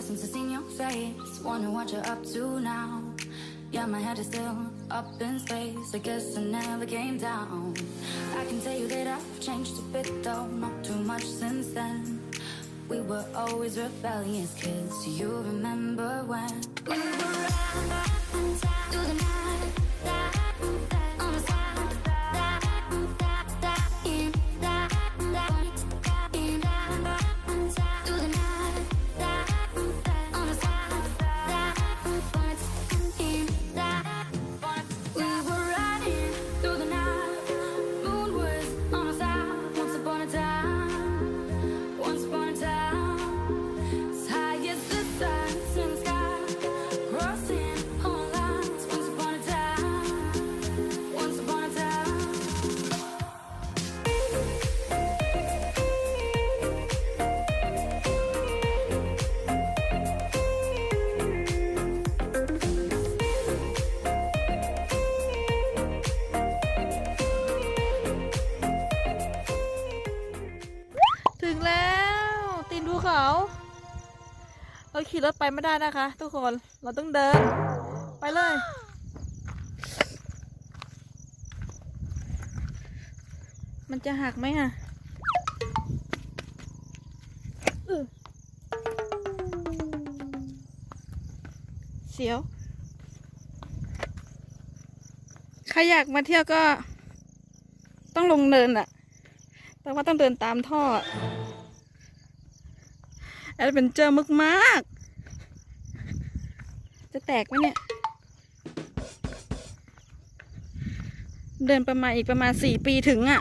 since I've seen your face. Wonder what you're up to now. Yeah, my head is still up in space. I guess I never came down. I can tell you that I've changed a bit, though, not too much since then. We were always rebellious kids. Do you remember when we were เราขี่รถไปไม่ได้นะคะ ทุกคนเราต้องเดิน ไปเลย มันจะหักไหมอะเสียว ใครอยากมาเที่ยวก็ต้องลงเนินอะแต่ว่าต้องเดินตามท่อ แอดเวนเจอร์มากมากๆ จะแตกไหมเนี่ย เดินประมาณอีกประมาณสี่ปีถึงอะ่ะ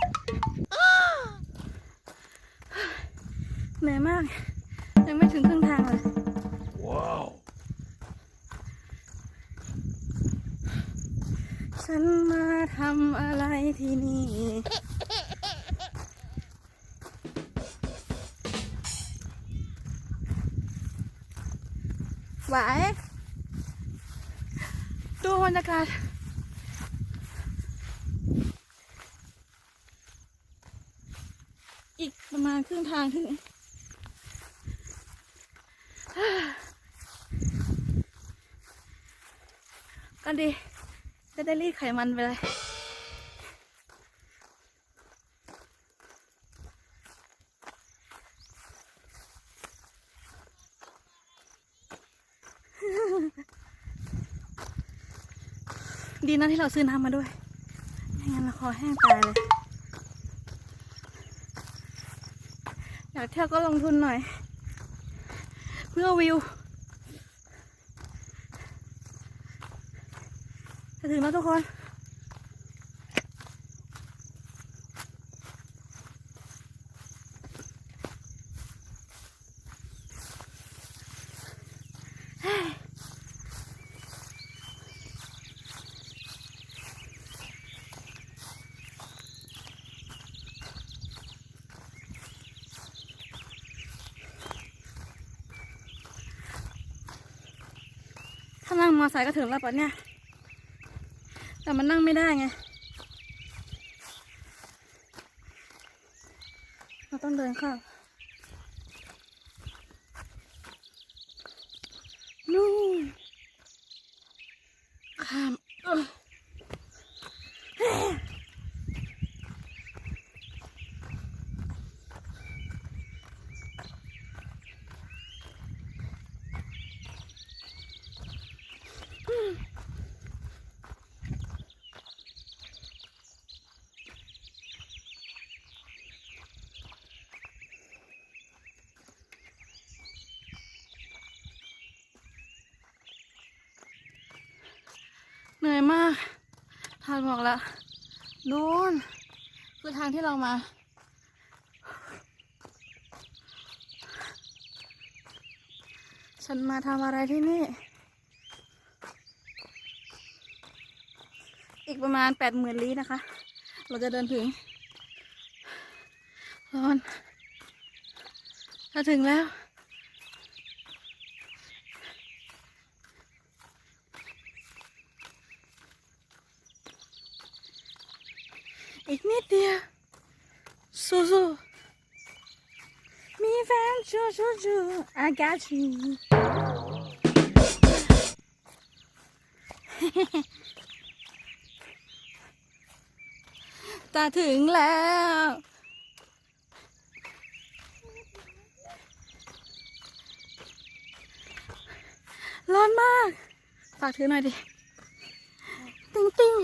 เหนื่อยมาก ยังไม่ถึงครึ่งทางเลยฉันมาทำอะไรที่นี่ ไหว ดูบรรยากาศอีกประมาณครึ่งทางถึงก็ดี จะได้รีดไขมันไปเลย ดีนะที่เราซื้อน้ำมาด้วยไม่งั้นเราคอแห้งตายเลย อยากเที่ยวก็ลงทุนหน่อย เพื่อวิวจะถึงแล้วทุกคน มอไซค์ก็ถึงแล้วปะเนี่ย แต่มันนั่งไม่ได้ไง เราต้องเดิน ข้ามเอ้อ เหนื่อยมากทางบอกแล้วนู่นคือทางที่เรามา ฉันมาทำอะไรที่นี่ อีกประมาณแปดหมื่นลี้นะคะ เราจะเดินถึงร้อนถ้าถึงแล้ว อีกนิดเดียวสู้ๆมีมีแฟนชูชูชู I got you จะถึงแล้วร้อนมาก ฝากถือหน่อยดิ ติ้งติ้ง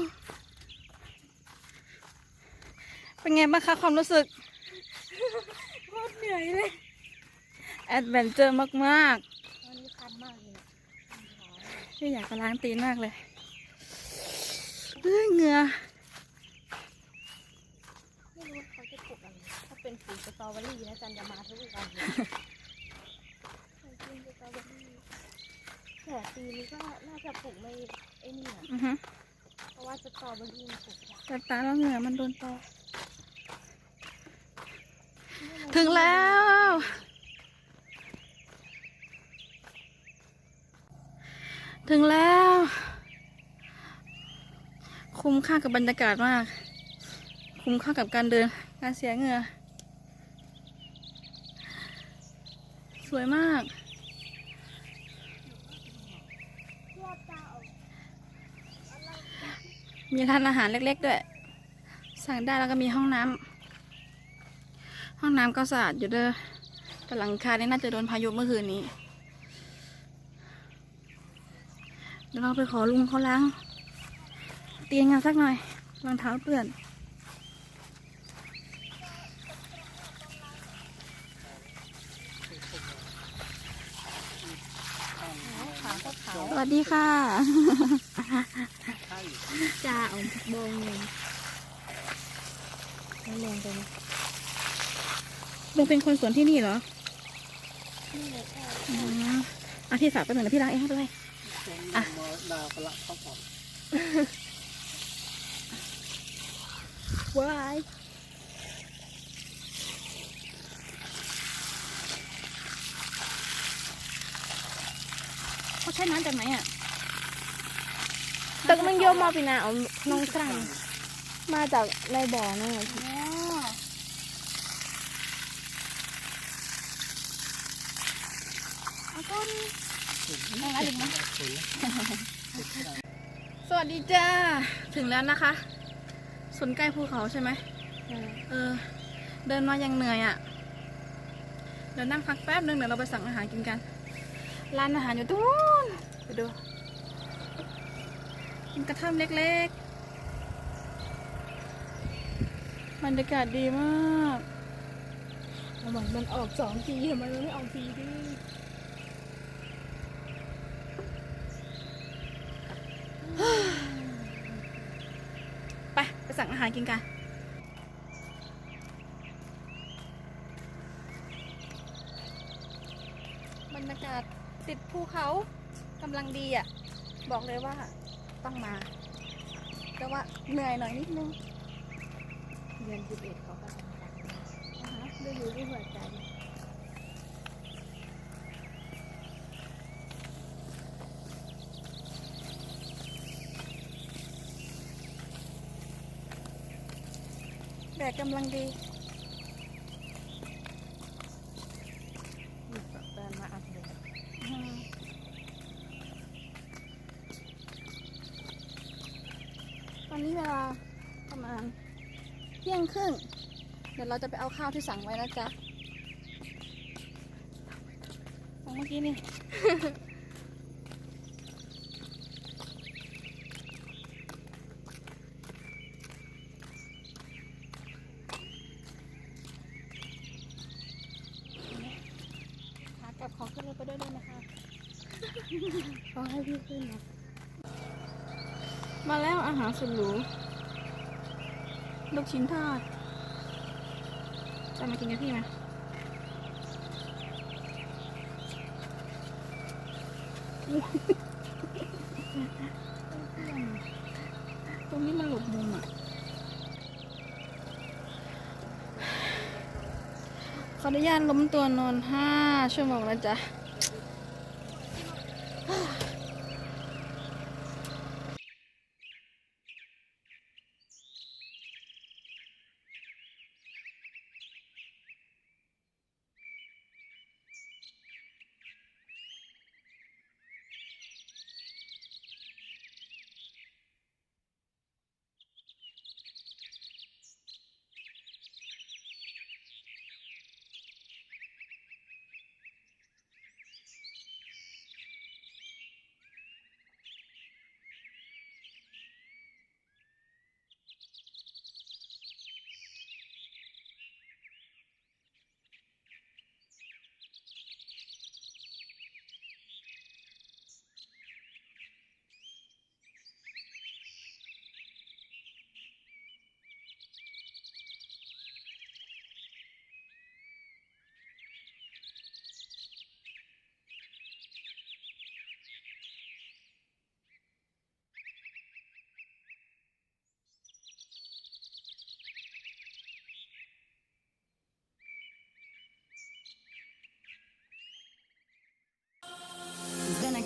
เป็นไงบ้างคะความรู้สึกโคตรเหนื่อยเลยแอดเวนเจอร์มากวันนี้คันมากเลยๆที่อยากจะล้างตีนมากเลยเฮ้ยเหงื่อไม่รู้ว่าเขาจะปลูกอะไรถ้าเป็นสีสตรอเบอรี่นะจันจะมาทุกวันเลยกินสตรอเบอรี่แต่ปีนี้ก็น่าจะปลูกไม่ไอ้นี่อะอือฮึเพราะว่าสตรอเบอรี่มันปลูกยากแต่ตาแล้วเหงื่อมันโดนตอ ถึงแล้ว ถึงแล้ว คุ้มค่ากับบรรยากาศมาก คุ้มค่ากับการเดิน การเสียเหงื่อ สวยมากมีร้านอาหารเล็ก ๆ ด้วย สั่งได้แล้วก็มีห้องน้ำ ห้องน้ำก็สะอาดอยู่เด้อแต่หลังคานี่น่าจะโดนพายุเมื่อคืนนี้เดี๋ยวเราไปขอลุงเขาล้าง เตียงงานสักหน่อยรองเท้าเปื้อนขาก็ขาวสวัสดีค่ะจ้าเอาบองเงินไม่แรงไปไหม ลุงเป็นคนสวนที่นี่เหรอนี่เลยแค่อ๋ออาพี่ฝากไปหนึ่งนะพี่ล้างเองไม่เป็นไร อะดาวประหลาดเข้าก่อนว้ายเขาใช้น้ำจากไหนอะตึกมันโยมมาปีนาเอาน้องตรังมาจากในบ่อนั่นแหละอ๋อเอาต้นเอาอะไรอีกไหม สวัสดีจ้า ถึงแล้วนะคะสวนใกล้ภูเขาใช่ไหมเออ เดินมายังเหนื่อยอะ่ะ เดี๋ยวนั่งพักแป๊บนึงเดี๋ยวเราไปสั่งอาหารกินกัน ร้านอาหารอยู่ตรงนู้นไปดูกินกระท่อมเล็กๆบรรยากาศดีมากทำไมมันออกสองทีทำไมมันไม่ออกทีดิ ไป ไปสั่งอาหาร กินกันบรรยากาศติดภูเขากำลังดีอะ บอกเลยว่าต้องมา แต่ว่าเหนื่อยหน่อยนิดนึง เดือนสิบเอ็ดเขาก็ทำกันอ่าฮะได้รู้ด้วยหัวใจ แดดกำลังดีมีกับแฟนมาอัดเลยอืมตอนนี้เวลาประมาณเที่ยงครึ่ง เดี๋ยวเราจะไปเอาข้าวที่สั่งไว้นะจ๊ะสั่งเมื่อกี้นี่ ขากลับขอขึ้นรถไปด้วยได้ไหมคะ เขาให้พี่ขึ้นนะมาแล้วอาหารสุดหรูลูกชิ้นทอด จะมากินกับพี่ไหมตรงนี้มันหลบมุมอะขออนุญาตล้มตัวนอนห้าชั่วโมงแล้วจ้ะ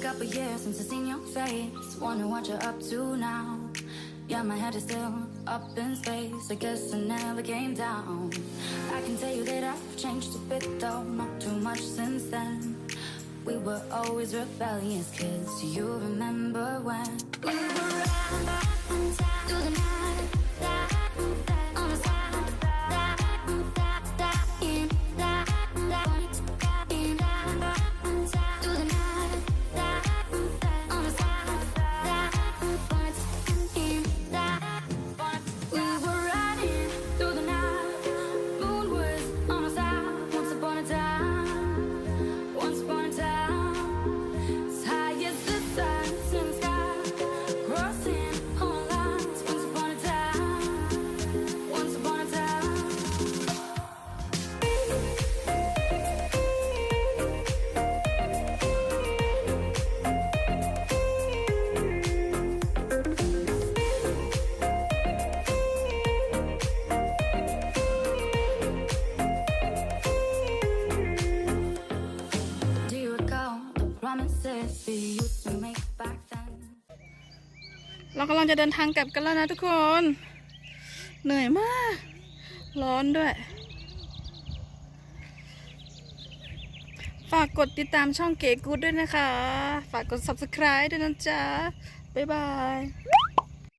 couple years since I seen your face. Wonder what you're up to now. Yeah, my head is still up in space. I guess I never came down. I can tell you that I've changed a bit though, not too much since then. We were always rebellious kids. Do you remember when we were through the night? กำลังจะเดินทางกลับกันแล้วนะทุกคน เหนื่อยมาก ร้อนด้วย ฝากกดติดตามช่องเก๋กูดด้วยนะคะ ฝากกด subscribe ด้วยนะจ๊ะ บ๊ายบาย